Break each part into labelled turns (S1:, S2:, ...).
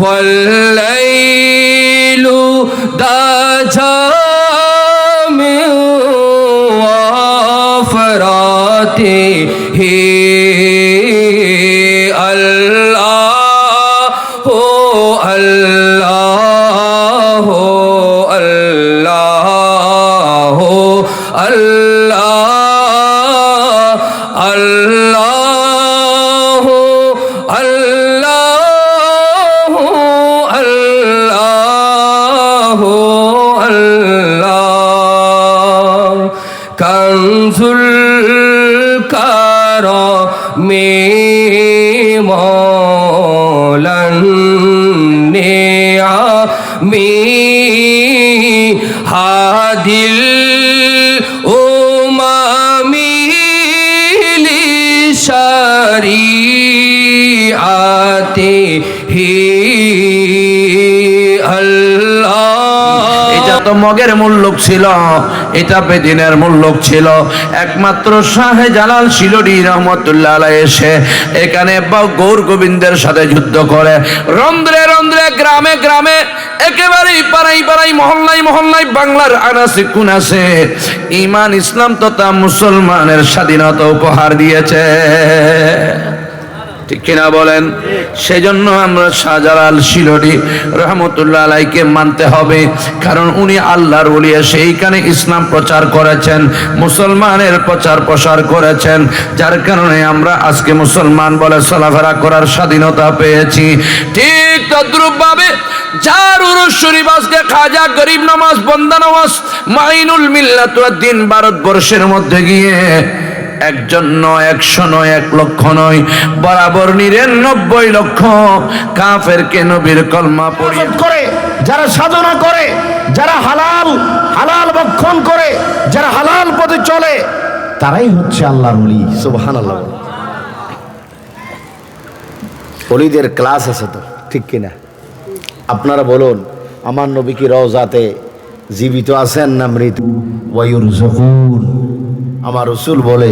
S1: والليل دجى من وفراته الله الله করম me হাদিল ও মামিলি সারি আতে হি
S2: আল্লাহ তো মগের মূল্যক ছিল, এটা বেদিনের মূল্যক ছিল। একমাত্র শাহে জালাল শিলডি রহমতুল্লাহ আলাই এসে এখানে গৌর গোবিন্দের সাথে যুদ্ধ করে। রন্ধ্রে রন্ধ্রে, গ্রামে গ্রামে, একেবারেই পাড়াই পাড়াই মহল্লাই মহল্লাই বাংলার আনাসে কুনাসে ইমান, ইসলাম তথা মুসলমানের স্বাধীনতা উপহার দিয়েছে। ঠিক কিনা বলেন? সেজন্য আমরা শাহজালাল শিলডি রহমতুল্লাহ আলাইকে মানতে হবে, কারণ উনি আল্লাহর উলিয়া সেইখানে ইসলাম প্রচার করেছেন, মুসলমানের প্রচার প্রসার করেছেন, যার কারণে আমরা আজকে মুসলমান বলে চলাফেরা করার স্বাধীনতা পেয়েছি। ঠিক তদ্রুপভাবে যার উরুস শরীফ আজকে খাজা গরিব নামাজ, বন্দা নামাজ, মাইনুল মিল্লাতুদ্দিন ভারতবর্ষের মধ্যে গিয়ে একজন নয় একশো নয় এক লক্ষ নয় বরাবর নিরানব্বই লক্ষ। কাফের কে নবীর কলমা পড়িয়ে
S3: করে যারা সাধনা করে যারা হালাল হালাল ভক্ষণ করে যারা হালাল পথে চলে তারাই হচ্ছে আল্লাহর ওলি। সুবহানাল্লাহ। ওলিদের ক্লাস আছে তো ঠিক কিনা? আপনারা বলুন আমার নবী কি রওজাতে জীবিত আছেন না মৃত? ওয়ায়ুর জহুর আমার রসুল বলে,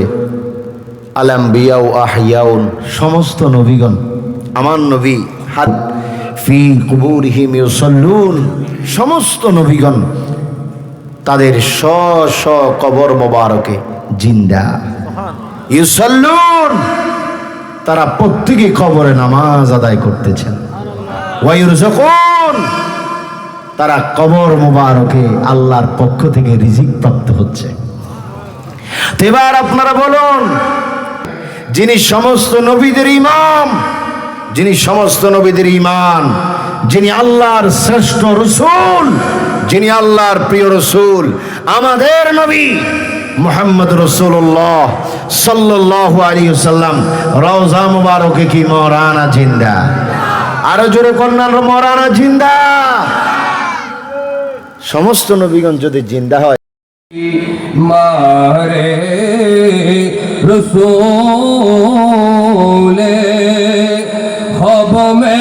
S3: আলাম বিয়াউ আহিয়াউন সমস্ত নবীগণ, আমার নবী হাত ফি কুবুরহিম ইউসাল্লুন সমস্ত নবীগণ তাদের স স কবর মোবারকে জিন্দা। ইউসাল্লুন, তারা প্রত্যেকে কবরে নামাজ আদায় করতেছেন। ওয়ায়ুর যখন তারা কবর মোবারকে আল্লাহর পক্ষ থেকে রিজিক প্রাপ্ত হচ্ছে। এবার আপনারা বলুন, যিনি সমস্ত নবীদের ইমাম, যিনি সমস্ত নবীদের ইমান যিনি আল্লাহর শ্রেষ্ঠ রসুল, যিনি আল্লাহর প্রিয় রসুল, আমাদের নবী মোহাম্মদ রসুল্লাহ সাল্লাহ আলী সাল্লাম রওজা মুবারকে কি মরানা জিন্দা? আরও জোরে কন্যার মরানা জিন্দা। সমস্ত নবীগণ যদি জিন্দা হয়
S1: মারে রসোলে হব মে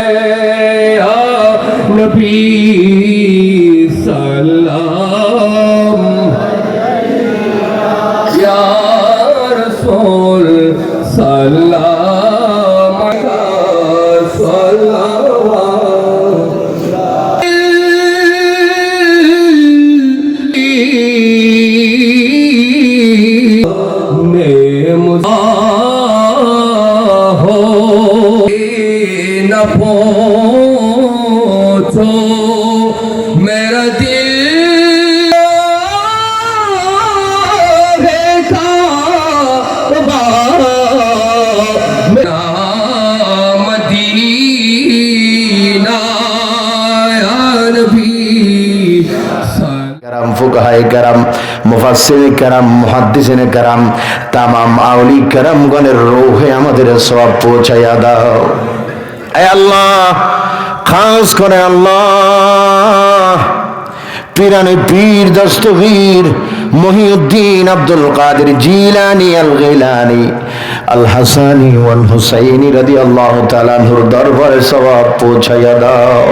S1: নবী। न पहुँचो मेरा दिल
S3: फुकहाय करम মুফাসসির کرام মুহাদ্দিসিন کرام तमाम আউলি کرامগণের রূহে আমাদের সওয়াব পৌঁছায়া দাও আল্লাহ, খাস করে আল্লাহ। পিরানে পীর দস্তগীর মহিউদ্দিন আব্দুল কাদের জিলানি আল গিলানি আল হাসানি ওয়াল হুসাইনি রাদিয়াল্লাহু তাআলা নূর দরবারে সওয়াব পৌঁছায়া দাও।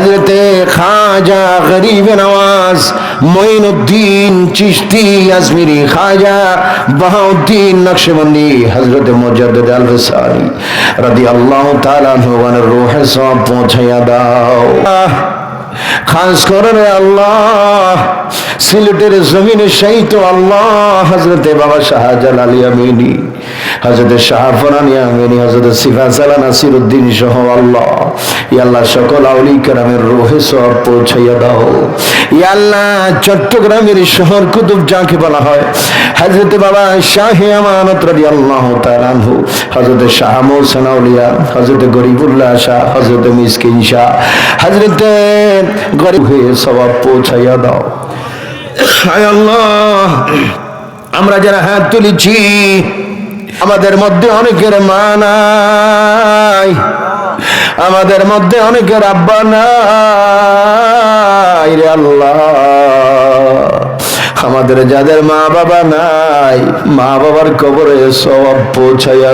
S3: হজরতে খাজা গরিব নওয়াজ, মঈনুদ্দিন চিশতি, আজমিরি খাজা, বাহাউদ্দিন নকশবন্দি হজরত মুজাদ্দিদ আল ফসারি রাদিয়াল্লাহু তাআলা আনহুর রূহে সব পৌঁছায়া দাও। খাস করে আল্লাহ, সিলেটের জমিনে সেই তো আল্লাহ হজরতে বাবা শাহজালাল আমিনী। হজরত শাহফরানি আমিনী হজরত নাসির উদ্দিন সহ আল্লাহ ইয়াল্লাহ সকল আউলি কারামের রোহে সব পৌঁছাইয়া দাও। ইয়াল্লাহ চট্টগ্রামের শহর কুতুব যাকে বলা হয় হজরত বাবা শাহে আমানত রাদি আল্লাহ তালানহু হজরত শাহ মৌসান আউলিয়া হজরত গরিবুল্লাহ শাহ হজরত মিসকিন শাহ হজরত গরিব হয়ে সবাব পৌঁছাইয়া দাও। হায় আল্লাহ, আমরা যারা হাত তুলেছি আমাদের মধ্যে অনেকের মা নাই। আমাদের মধ্যে অনেকের আব্বা নাই রে আল্লাহ। আমাদের যাদের মা বাবা নাই মা বাবার কবরে সব পৌঁছাইয়া